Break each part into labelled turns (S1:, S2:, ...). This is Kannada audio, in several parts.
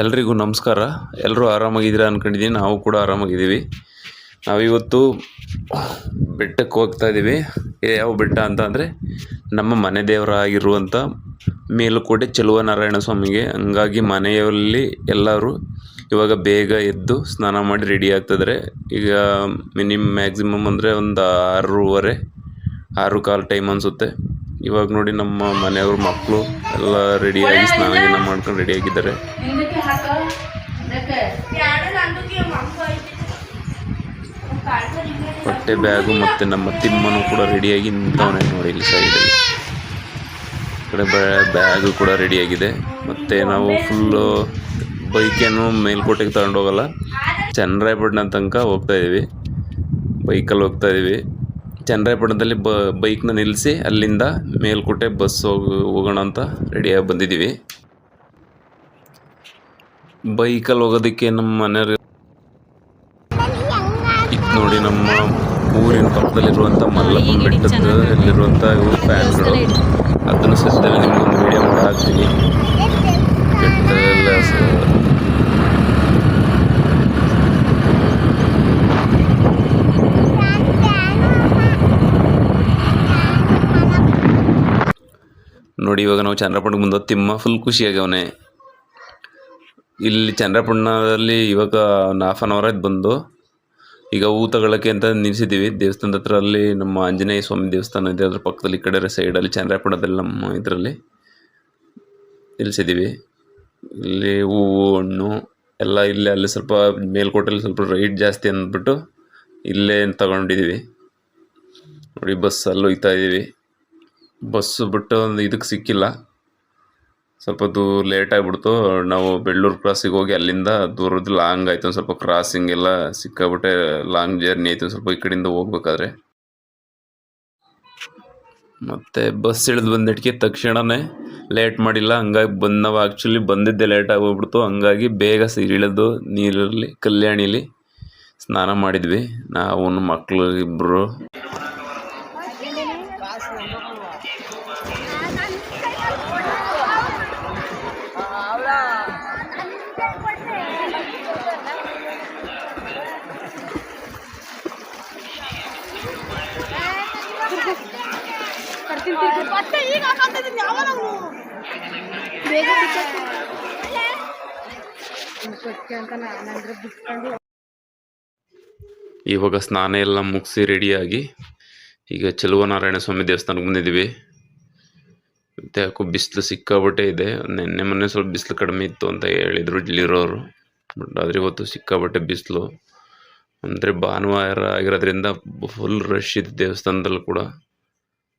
S1: ಎಲ್ರಿಗೂ ನಮಸ್ಕಾರ. ಎಲ್ಲರೂ ಆರಾಮಾಗಿದ್ದೀರಾ ಅಂದ್ಕೊಂಡಿದ್ದೀನಿ ನಾವು ಕೂಡ ಆರಾಮಾಗಿದ್ದೀವಿ. ನಾವಿವತ್ತು ಬೆಟ್ಟಕ್ಕೆ ಹೋಗ್ತಾ ಇದ್ದೀವಿ ಯಾವ ಬೆಟ್ಟ ಅಂತ ಅಂದರೆ ನಮ್ಮ ಮನೆ ದೇವರಾಗಿರುವಂಥ ಮೇಲುಕೋಟೆ ಚೆಲುವನಾರಾಯಣ ಸ್ವಾಮಿಗೆ. ಹಂಗಾಗಿ ಮನೆಯಲ್ಲಿ ಎಲ್ಲರೂ ಇವಾಗ ಬೇಗ ಎದ್ದು ಸ್ನಾನ ಮಾಡಿ ರೆಡಿ ಆಗ್ತಿದ್ದಾರೆ. ಈಗ ಮಿನಿಮಮ್ ಮ್ಯಾಕ್ಸಿಮಮ್ ಅಂದರೆ ಒಂದು ಆರೂವರೆ, ಆರು ಕಾಲು ಟೈಮ್ ಅನಿಸುತ್ತೆ. ಇವಾಗ ನೋಡಿ ನಮ್ಮ ಮನೆಯವರು ಮಕ್ಕಳು ಎಲ್ಲ ರೆಡಿಯಾಗಿ ಸ್ನಾನ ಗೀನ ಮಾಡ್ಕೊಂಡು ರೆಡಿಯಾಗಿದ್ದಾರೆ ಬಟ್ಟೆ ಬ್ಯಾಗು ಮತ್ತು ನಮ್ಮ ತಿಮ್ಮನು ಕೂಡ ರೆಡಿಯಾಗಿ ನಿಂತವನೇ ನೋಡಿ ಇಲ್ಲಿ ಸೈಡಲ್ಲಿ ಈ ಕಡೆ ಬ್ಯಾಗು ಕೂಡ ರೆಡಿಯಾಗಿದೆ ಮತ್ತು ನಾವು ಫುಲ್ಲು ಬೈಕೇನು ಮೇಲ್ಕೋಟೆಗೆ ತಗೊಂಡೋಗಲ್ಲ ಚನ್ನರಾಯಪಟ್ಟಣ ತನಕ ಹೋಗ್ತಾ ಇದ್ದೀವಿ ಬೈಕಲ್ಲಿ ಹೋಗ್ತಾ ಇದ್ದೀವಿ ಚನ್ನರಾಯಪಟ್ಟಣದಲ್ಲಿ ಬ, ಬೈಕ್ನ ನಿಲ್ಲಿಸಿ ಅಲ್ಲಿಂದ ಮೇಲ್ಕೋಟೆ ಬಸ್ ಹೋಗಿ, ಹೋಗೋಣ ಅಂತ ರೆಡಿಯಾಗಿ ಬಂದಿದ್ದೀವಿ. ಬೈಕಲ್ಲಿ ಹೋಗೋದಕ್ಕೆ ನಮ್ಮ ಮನೆಯವ್ರಿಗೆ ಇದು ನೋಡಿ ನಮ್ಮ ಊರಿನ ಪಕ್ಕದಲ್ಲಿರುವಂಥ ಮಲ್ಲಪ್ಪನ ಬೆಟ್ಟದ ಅಲ್ಲಿರುವಂಥ ಇವು ಫ್ಯಾನ್ಗಳು ಅದನ್ನು ಸದ್ಯದಲ್ಲಿ ನಿಮಗೊಂದು ವಿಡಿಯೋ ಮಾಡಿ ಹಾಕ್ತೀನಿ ಬೆಟ್ಟದಲ್ಲೆಲ್ಲ ಸ- ನೋಡಿ ಇವಾಗ ನಾವು ಮುಂದೆ ಬಂದ ತಿಮ್ಮ ಫುಲ್ ಖುಷಿಯಾಗವನೆ ಇಲ್ಲಿ ಚಂದ್ರಪಟ್ಟಣದಲ್ಲಿ ಇವಾಗ ಒಂದು ಹಾಫ್ ಆನ್ ಅವರ್ ಆಯ್ತು ಬಂದು. ಈಗ ಹೂ ತಗೊಳ್ಳೋಕ್ಕೆ ಅಂತ ನಿಲ್ಲಿಸಿದ್ದೀವಿ ದೇವಸ್ಥಾನದ ಹತ್ರ ಅಲ್ಲಿ ನಮ್ಮ ಆಂಜನೇಯ ಸ್ವಾಮಿ ದೇವಸ್ಥಾನ ಇದೆ. ಅದ್ರ ಪಕ್ಕದಲ್ಲಿ ಈ ಕಡೆ ಸೈಡಲ್ಲಿ ಚಂದ್ರಪಟ್ಟಣದಲ್ಲಿ ನಮ್ಮ ಇದರಲ್ಲಿ ನಿಲ್ಲಿಸಿದ್ದೀವಿ ಇಲ್ಲಿ ಹೂವು, ಹಣ್ಣು ಎಲ್ಲ ಇಲ್ಲೇ ಅಲ್ಲಿ ಸ್ವಲ್ಪ ಮೇಲ್ಕೋಟೆಯಲ್ಲಿ ಸ್ವಲ್ಪ ರೈಟ್ ಜಾಸ್ತಿ ಅಂದ್ಬಿಟ್ಟು ಇಲ್ಲೇ ತಗೊಂಡಿದ್ದೀವಿ. ನೋಡಿ ಬಸ್ ಅಲ್ಲಿ ಹೋಗ್ತಾ ಇದ್ದೀವಿ. ಬಸ್ಸು ಬಿಟ್ಟು ಒಂದು ಇದಕ್ಕೆ ಸಿಕ್ಕಿಲ್ಲ. ಸ್ವಲ್ಪ ದೂರ ಲೇಟ್ ಆಗಿಬಿಡ್ತು. ನಾವು ಬೆಳ್ಳೂರು ಕ್ರಾಸಿಗೆ ಹೋಗಿ ಅಲ್ಲಿಂದ ದೂರದ ಲಾಂಗ್ ಆಯಿತು. ಒಂದು ಸ್ವಲ್ಪ ಕ್ರಾಸಿಂಗ್ ಎಲ್ಲ ಸಿಕ್ಕಾಬಿಟ್ಟೆ. ಲಾಂಗ್ ಜರ್ನಿ ಆಯಿತು. ಸ್ವಲ್ಪ ಈ ಕಡೆಯಿಂದ ಹೋಗ್ಬೇಕಾದ್ರೆ. ಮತ್ತು ಬಸ್ ಇಳಿದು ಬಂದಿಟ್ಕೆ ತಕ್ಷಣವೇ ಲೇಟ್ ಮಾಡಿಲ್ಲ. ಹಂಗಾಗಿ ಬಂದು, ನಾವು ಆ್ಯಕ್ಚುಲಿ ಬಂದಿದ್ದೆ ಲೇಟ್ ಆಗೋಗ್ಬಿಡ್ತು ಹಂಗಾಗಿ ಬೇಗ ಸಿ ಇಳಿದು ನೀರಲ್ಲಿ, ಕಲ್ಯಾಣಿಲಿ ಸ್ನಾನ ಮಾಡಿದ್ವಿ. ನಾವು ಮಕ್ಕಳು ಇಬ್ಬರು
S2: ಮತ್ತೆ ಈಗ ಯಾವ ನಾವು ಬೇಗ
S1: ಇವಾಗ ಸ್ನಾನ ಎಲ್ಲ ಮುಗಿಸಿ ರೆಡಿಯಾಗಿ ಈಗ ಚೆಲುವನಾರಾಯಣ ಸ್ವಾಮಿ ದೇವಸ್ಥಾನಕ್ಕೆ ಬಂದಿದ್ದೀವಿ. ಮತ್ತು ಯಾಕೋ ಬಿಸಿಲು ಸಿಕ್ಕಾಬಟ್ಟೆ ಇದೆ. ನಿನ್ನೆ ಮೊನ್ನೆ ಸ್ವಲ್ಪ ಬಿಸಿಲು ಕಡಿಮೆ ಇತ್ತು ಅಂತ ಹೇಳಿದ್ರು ಇಲ್ಲಿರೋರು. ಬಟ್ ಆದ್ರೆ ಇವತ್ತು ಸಿಕ್ಕಾಬಟ್ಟೆ ಬಿಸಿಲು. ಅಂದರೆ ಭಾನುವಾರ ಆಗಿರೋದ್ರಿಂದ ಫುಲ್ ರಶ್ ಇದೆ ದೇವಸ್ಥಾನದಲ್ಲಿ ಕೂಡ.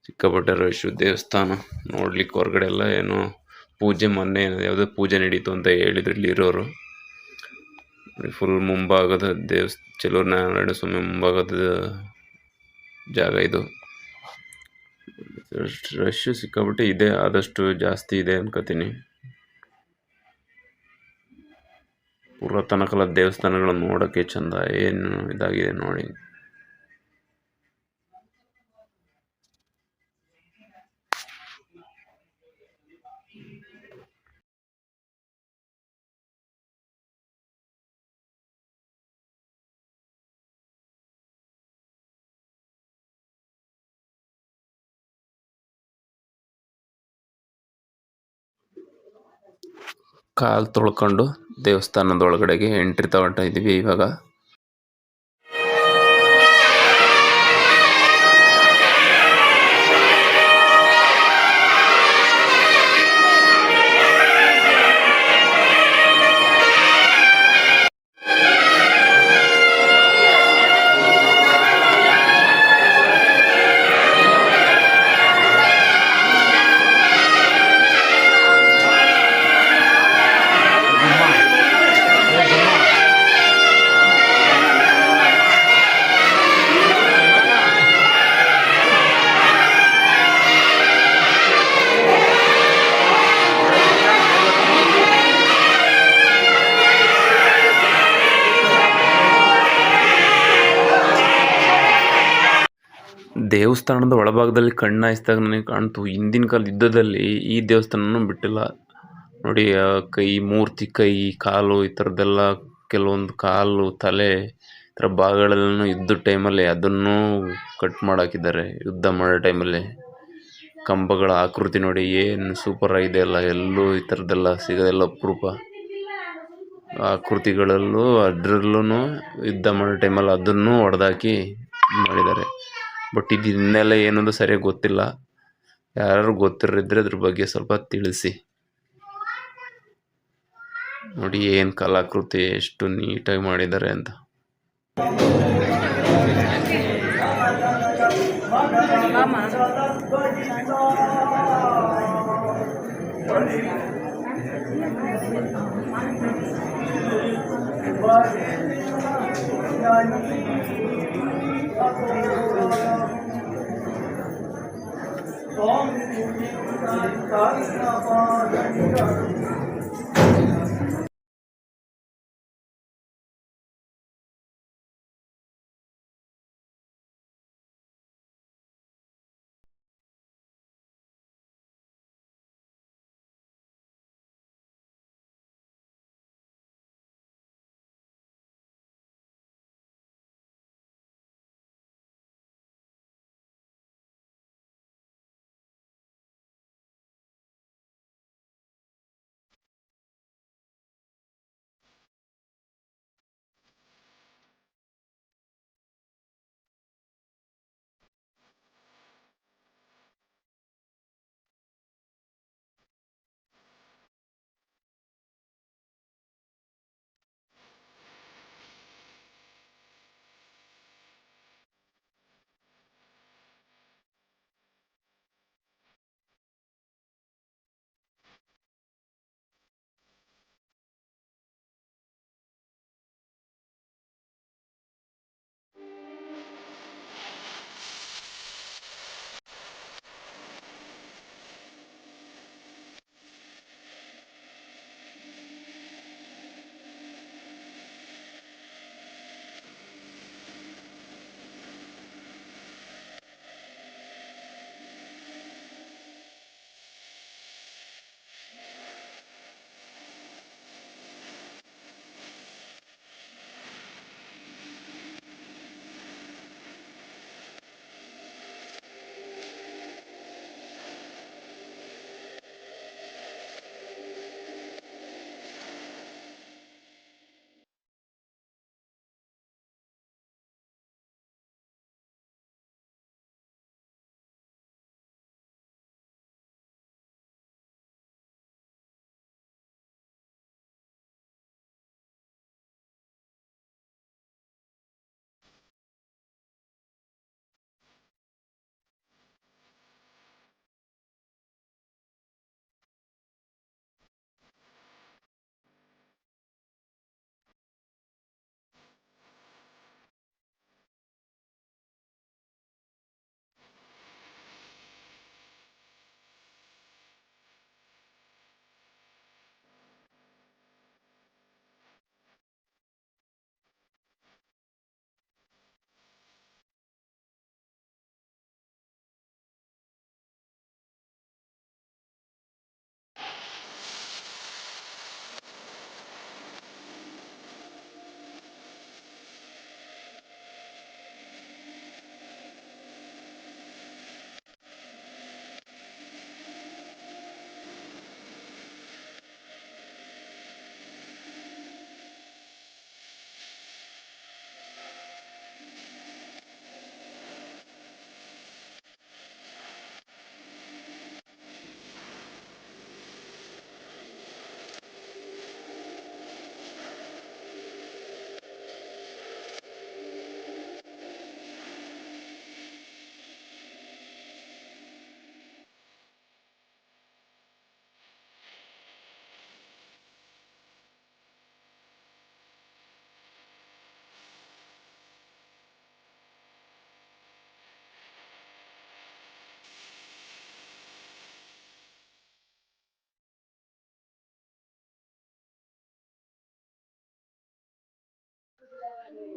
S1: ಸಿಕ್ಕಾಪಟ್ಟೆ ದೇವಸ್ಥಾನ ನೋಡ್ಲಿಕ್ಕೆ ಹೊರಗಡೆ ಎಲ್ಲ ಏನು ಪೂಜೆ ಮೊನ್ನೆ ಯಾವುದೋ ಪೂಜೆ ನಡೀತು ಅಂತ ಹೇಳಿದ್ರು ಇಲ್ಲಿರೋರು ಫುಲ್ ಮುಂಭಾಗದ ದೇವಸ್ ನಾರಾಯಣ ಸ್ವಾಮಿ ಮುಂಭಾಗದ ಜಾಗ ಇದು. ರಶ್ ಸಿಕ್ಕಾಬಿಟ್ಟು ಇದೆ, ಆದಷ್ಟು ಜಾಸ್ತಿ ಇದೆ ಅನ್ಕೋತೀನಿ. ಪುರಾತನ ಕಾಲದ ದೇವಸ್ಥಾನಗಳನ್ನು ನೋಡೋಕ್ಕೆ ಚಂದ, ಏನು ಇದಾಗಿದೆ ನೋಡಿ. ಕಾಲು ತೊಳ್ಕೊಂಡು ದೇವಸ್ಥಾನದ ಒಳಗಡೆಗೆ ಎಂಟ್ರಿ ತಗೊಳ್ತಾ ಇವಾಗ. ದೇವಸ್ಥಾನದ ಒಳಭಾಗದಲ್ಲಿ ಕಣ್ಣಾಯಿಸಿದಾಗ ನನಗೆ ಕಾಣ್ತು. ಹಿಂದಿನ ಕಾಲದ ಯುದ್ಧದಲ್ಲಿ ಈ ದೇವಸ್ಥಾನನೂ ಬಿಟ್ಟಿಲ್ಲ. ನೋಡಿ ಕೈ, ಮೂರ್ತಿ, ಕೈ, ಕಾಲು ಈ ಥರದ್ದೆಲ್ಲ ಕೆಲವೊಂದು ಕಾಲು, ತಲೆ ಈ ಥರ ಭಾಗಗಳೆಲ್ಲನೂ ಯುದ್ಧದ ಟೈಮಲ್ಲಿ ಅದನ್ನು ಕಟ್ ಮಾಡಾಕಿದ್ದಾರೆ. ಯುದ್ಧ ಮಾಡೋ ಟೈಮಲ್ಲಿ ಕಂಬಗಳ ಆಕೃತಿ ನೋಡಿ, ಏನು ಸೂಪರ್ ಆಗಿದೆ ಅಲ್ಲ ಎಲ್ಲೂ ಈ ಥರದ್ದೆಲ್ಲ ಸಿಗೋದೆಲ್ಲ ಅಪರೂಪ. ಆಕೃತಿಗಳಲ್ಲೂ ಅದರಲ್ಲೂ ಯುದ್ಧ ಮಾಡೋ ಟೈಮಲ್ಲಿ ಅದನ್ನು ಹೊಡೆದಾಕಿ ಮಾಡಿದ್ದಾರೆ. ಬಟ್ ಇದು ಇನ್ನೆಲ್ಲ ಸರಿಯಾಗಿ ಗೊತ್ತಿಲ್ಲ. ಯಾರು ಗೊತ್ತಿರಿದ್ರೆ ಅದ್ರ ಬಗ್ಗೆ ಸ್ವಲ್ಪ ತಿಳಿಸಿ. ನೋಡಿ ಏನು ಕಲಾಕೃತಿ ಎಷ್ಟು ನೀಟಾಗಿ ಮಾಡಿದ್ದಾರೆ ಅಂತ. Om Om Om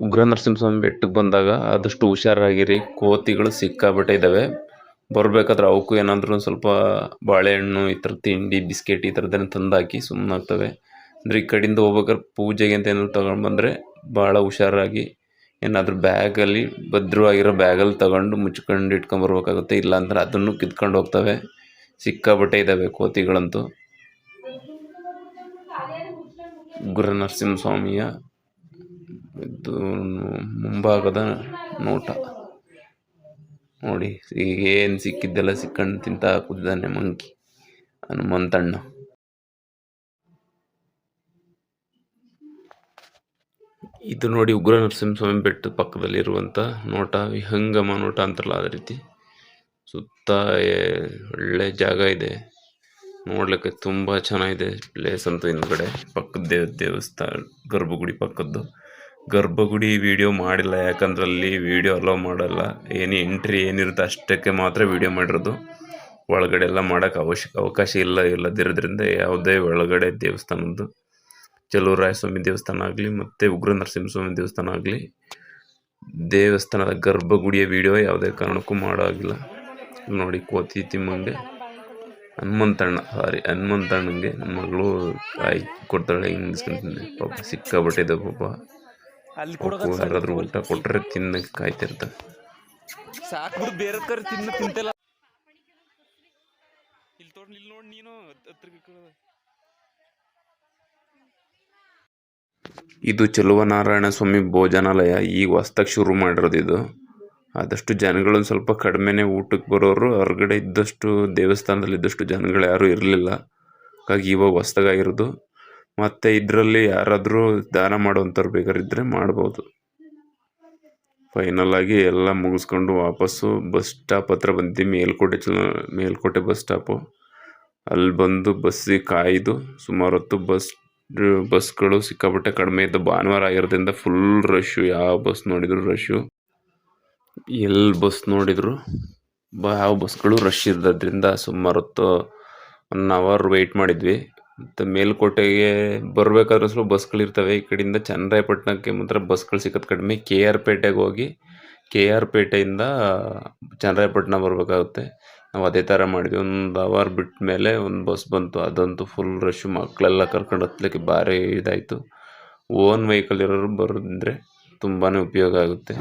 S1: ಉಗ್ರ ನರಸಿಂಹಸ್ವಾಮಿ ಬೆಟ್ಟಕ್ಕೆ ಬಂದಾಗ ಆದಷ್ಟು ಹುಷಾರಾಗಿರಿ, ಕೋತಿಗಳು ಸಿಕ್ಕಾಪಟ್ಟೆ ಇದ್ದಾವೆ ಬರಬೇಕಾದ್ರೆ ಅವಕ್ಕೂ ಏನಾದರೂ ಸ್ವಲ್ಪ ಬಾಳೆಹಣ್ಣು, ಈ ಥರ ತಿಂಡಿ, ಬಿಸ್ಕೆಟ್ ಈ ಥರದ್ದೇನು ತಂದಾಕಿ ಸುಮ್ಮನಾಗ್ತವೆ ಅಂದರೆ ಈ ಕಡೆಯಿಂದ ಹೋಗ್ಬೇಕಾದ್ರೆ ಪೂಜೆಗೆ ಅಂತ ಏನಾದ್ರು ತಗೊಂಡು ಬಂದರೆ ಭಾಳ ಹುಷಾರಾಗಿ ಏನಾದರೂ ಬ್ಯಾಗಲ್ಲಿ ಭದ್ರವಾಗಿರೋ ಬ್ಯಾಗಲ್ಲಿ ತಗೊಂಡು ಮುಚ್ಕೊಂಡು ಇಟ್ಕೊಂಬರ್ಬೇಕಾಗುತ್ತೆ ಬರಬೇಕಾಗುತ್ತೆ. ಅಂದ್ರೆ ಅದನ್ನು ಕಿತ್ಕೊಂಡು ಹೋಗ್ತವೆ. ಸಿಕ್ಕಾಪಟ್ಟೆ ಇದ್ದಾವೆ ಕೋತಿಗಳಂತೂ. ಗುರು ನರಸಿಂಹಸ್ವಾಮಿಯ ಇದು ಮುಂಭಾಗದ ನೋಟ. ನೋಡಿ ಈಗ ಏನು ಸಿಕ್ಕಿದ್ದೆಲ್ಲ ಸಿಕ್ಕಂಡು ತಿಂತ ಕೂತಿದ್ದಾನೆ ಮಂಕಿ ಹನುಮಂತಣ್ಣ ಇದು ನೋಡಿ ಉಗ್ರ ನರಸಿಂಹಸ್ವಾಮಿ ಬೆಟ್ಟದ ಪಕ್ಕದಲ್ಲಿರುವಂಥ ನೋಟ, ವಿಹಂಗಮ ನೋಟ ಅಂತಾರಲ್ಲ ಅದೇ ರೀತಿ. ಸುತ್ತ ಒಳ್ಳೆ ಜಾಗ ಇದೆ. ನೋಡ್ಲಿಕ್ಕೆ ತುಂಬ ಚೆನ್ನಾಗಿದೆ ಪ್ಲೇಸ್ ಅಂತೂ ಹಿಂದ್ಗಡೆ. ಪಕ್ಕದ ದೇವ ದೇವಸ್ಥಾನ, ಗರ್ಭಗುಡಿ ಪಕ್ಕದ್ದು. ಗರ್ಭಗುಡಿ ವಿಡಿಯೋ ಮಾಡಿಲ್ಲ ಯಾಕಂದ್ರೆ ಅಲ್ಲಿ ವಿಡಿಯೋ ಅಲೋ ಮಾಡಲ್ಲ. ಏನು ಎಂಟ್ರಿ ಏನಿರುತ್ತೆ ಅಷ್ಟಕ್ಕೆ ಮಾತ್ರ ವಿಡಿಯೋ ಮಾಡಿರೋದು. ಒಳಗಡೆ ಎಲ್ಲ ಮಾಡೋಕ್ಕೆ ಅವಶ್ಯಕ ಅವಕಾಶ ಇಲ್ಲ, ಇಲ್ಲದಿರೋದ್ರಿಂದ ಯಾವುದೇ ಒಳಗಡೆ ದೇವಸ್ಥಾನದ್ದು. ಚಲುವರಾಯಸ್ವಾಮಿ ದೇವಸ್ಥಾನ ಆಗಲಿ, ಮತ್ತು ಉಗ್ರ ನರಸಿಂಹಸ್ವಾಮಿ ದೇವಸ್ಥಾನ ಆಗಲಿ, ದೇವಸ್ಥಾನದ ಗರ್ಭಗುಡಿಯ ವಿಡಿಯೋ ಯಾವುದೇ ಕಾರಣಕ್ಕೂ ಮಾಡೋ ಆಗಿಲ್ಲ ನೋಡಿ, ಕೋತಿ ತಿಮ್ಮಂಗೆ. ಹನುಮಂತಣ್ಣ ಸಾರಿ ಹನುಮಂತಣ್ಣಂಗೆ ನನ್ನ ಮಗಳು ಕಾಯಿ ಕೊಡ್ತಾಳೆ, ಹಿಂಗೆ ಪಾಪ ಸಿಕ್ಕಾಬಿಟ್ಟಿದೆ ಪಾಪ.
S3: ಅಲ್ಲಿ
S1: ಅವಕ್ಕೂ ಯಾರಾದ್ರೂ ಊಟ ಕೊಟ್ಟರೆ ತಿನ್ನಕ್ಕೆ ಕಾಯ್ತಿರ್ತಾವೆ
S3: ಸಾಕು ಬೇರೆ ಕರ್ ತಿನ್ನ ತಿಂತಲ್ಲ. ಇಲ್ಲಿ ತೋಡ್ ಇಲ್ಲಿ ನೋಡಿ ನೀನು ಹತ್ರಕ್ಕೆ
S1: ಇದು ಚೆಲುವನಾರಾಯಣ ಸ್ವಾಮಿ ಭೋಜನಾಲಯ ಈಗ ಹೊಸ್ದಾಗಿ ಶುರು ಮಾಡಿರೋದು ಇದು. ಆದಷ್ಟು ಜನಗಳು ಸ್ವಲ್ಪ ಕಡಿಮೆನೇ ಊಟಕ್ಕೆ ಬರೋರು ಹೊರಗಡೆ ಇದ್ದಷ್ಟು ದೇವಸ್ಥಾನದಲ್ಲಿ ಇದ್ದಷ್ಟು ಜನಗಳು ಯಾರು ಇರಲಿಲ್ಲ. ಹಾಗಾಗಿ ಇವಾಗ ಹೊಸ್ದಾಗಿರೋದು ಮತ್ತು ಇದರಲ್ಲಿ ಯಾರಾದರೂ ದಾನ ಮಾಡೋವಂಥವ್ರು ಬೇಕಾರಿದ್ದರೆ ಮಾಡ್ಬೋದು. ಫೈನಲ್ ಆಗಿ ಎಲ್ಲ ಮುಗಿಸ್ಕೊಂಡು ವಾಪಸ್ಸು ಬಸ್ ಸ್ಟಾಪ್ ಹತ್ರ ಬಂದು ಮೇಲ್ಕೋಟೆ ಚ ಮೇಲ್ಕೋಟೆ ಬಸ್ ಸ್ಟಾಪು ಅಲ್ಲಿ ಬಂದು ಬಸ್ಸಿಗೆ ಕಾಯ್ದು ಸುಮಾರು ಹೊತ್ತು ಬಸ್, ಬಸ್ಗಳು ಸಿಕ್ಕಾಪಟ್ಟೆ ಕಡಿಮೆ ಇದ್ದು ಭಾನುವಾರ ಆಗಿರೋದ್ರಿಂದ ಫುಲ್ ರಶ್ಶು ಯಾವ ಬಸ್ ನೋಡಿದ್ರು ರಶ್ಶು ಎಲ್ಲಿ ಬಸ್ ನೋಡಿದ್ರು ಯಾವ ಬಸ್ಗಳು ರಶ್ ಇರೋದ್ರಿಂದ ಸುಮಾರು ಹೊತ್ತು ಒನ್ ಅವರ್ ವೆಯ್ಟ್ ಮಾಡಿದ್ವಿ. ಮತ್ತು ಮೇಲ್ಕೋಟೆಗೆ ಬರಬೇಕಾದ್ರೂ ಸ್ವಲ್ಪ ಬಸ್ಗಳಿರ್ತವೆ ಈ ಕಡೆಯಿಂದ ಚನ್ನರಾಯಪಟ್ಟಣಕ್ಕೆ ಮಾತ್ರ ಬಸ್ಗಳು ಸಿಗೋದು ಕಡಿಮೆ. ಕೆ ಆರ್ ಪೇಟೆಗೆ ಹೋಗಿ ಕೆ ಆರ್ ಪೇಟೆಯಿಂದ ಚನ್ನರಾಯಪಟ್ಟಣ ಬರಬೇಕಾಗುತ್ತೆ. ನಾವು ಅದೇ ಥರ ಮಾಡಿದ್ವಿ. ಒಂದು ಅವರ್ ಬಿಟ್ಟ ಮೇಲೆ ಒಂದು ಬಸ್ ಬಂತು. ಅದಂತೂ ಫುಲ್ ರಶ್ ಮಕ್ಕಳೆಲ್ಲ ಕರ್ಕೊಂಡು ಹತ್ಲಿಕ್ಕೆ ಭಾರಿ ಇದಾಯಿತು. ಓನ್ ವೆಹಿಕಲ್ ಇರೋರು ಬರೋದಂದರೆ ತುಂಬಾ ಉಪಯೋಗ ಆಗುತ್ತೆ.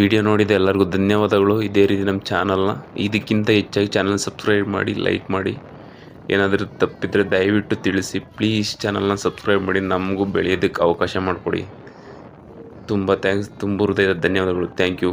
S1: ವಿಡಿಯೋ ನೋಡಿದ ಎಲ್ಲರಿಗೂ ಧನ್ಯವಾದಗಳು. ಇದೇ ರೀತಿ ನಮ್ಮ ಚಾನಲ್ನ ಇದಕ್ಕಿಂತ ಹೆಚ್ಚಾಗಿ ಚಾನಲ್ ಸಬ್ಸ್ಕ್ರೈಬ್ ಮಾಡಿ ಲೈಕ್ ಮಾಡಿ. ಏನಾದರೂ ತಪ್ಪಿದರೆ ದಯವಿಟ್ಟು ತಿಳಿಸಿ. ಪ್ಲೀಸ್ ಚಾನಲ್ನ ಸಬ್ಸ್ಕ್ರೈಬ್ ಮಾಡಿ, ನಮಗೂ ಬೆಳೆಯೋದಕ್ಕೆ ಅವಕಾಶ ಮಾಡಿಕೊಡಿ. ತುಂಬ ಥ್ಯಾಂಕ್ಸ್ ತುಂಬ ಹೃದಯದ ಧನ್ಯವಾದಗಳು. Thank you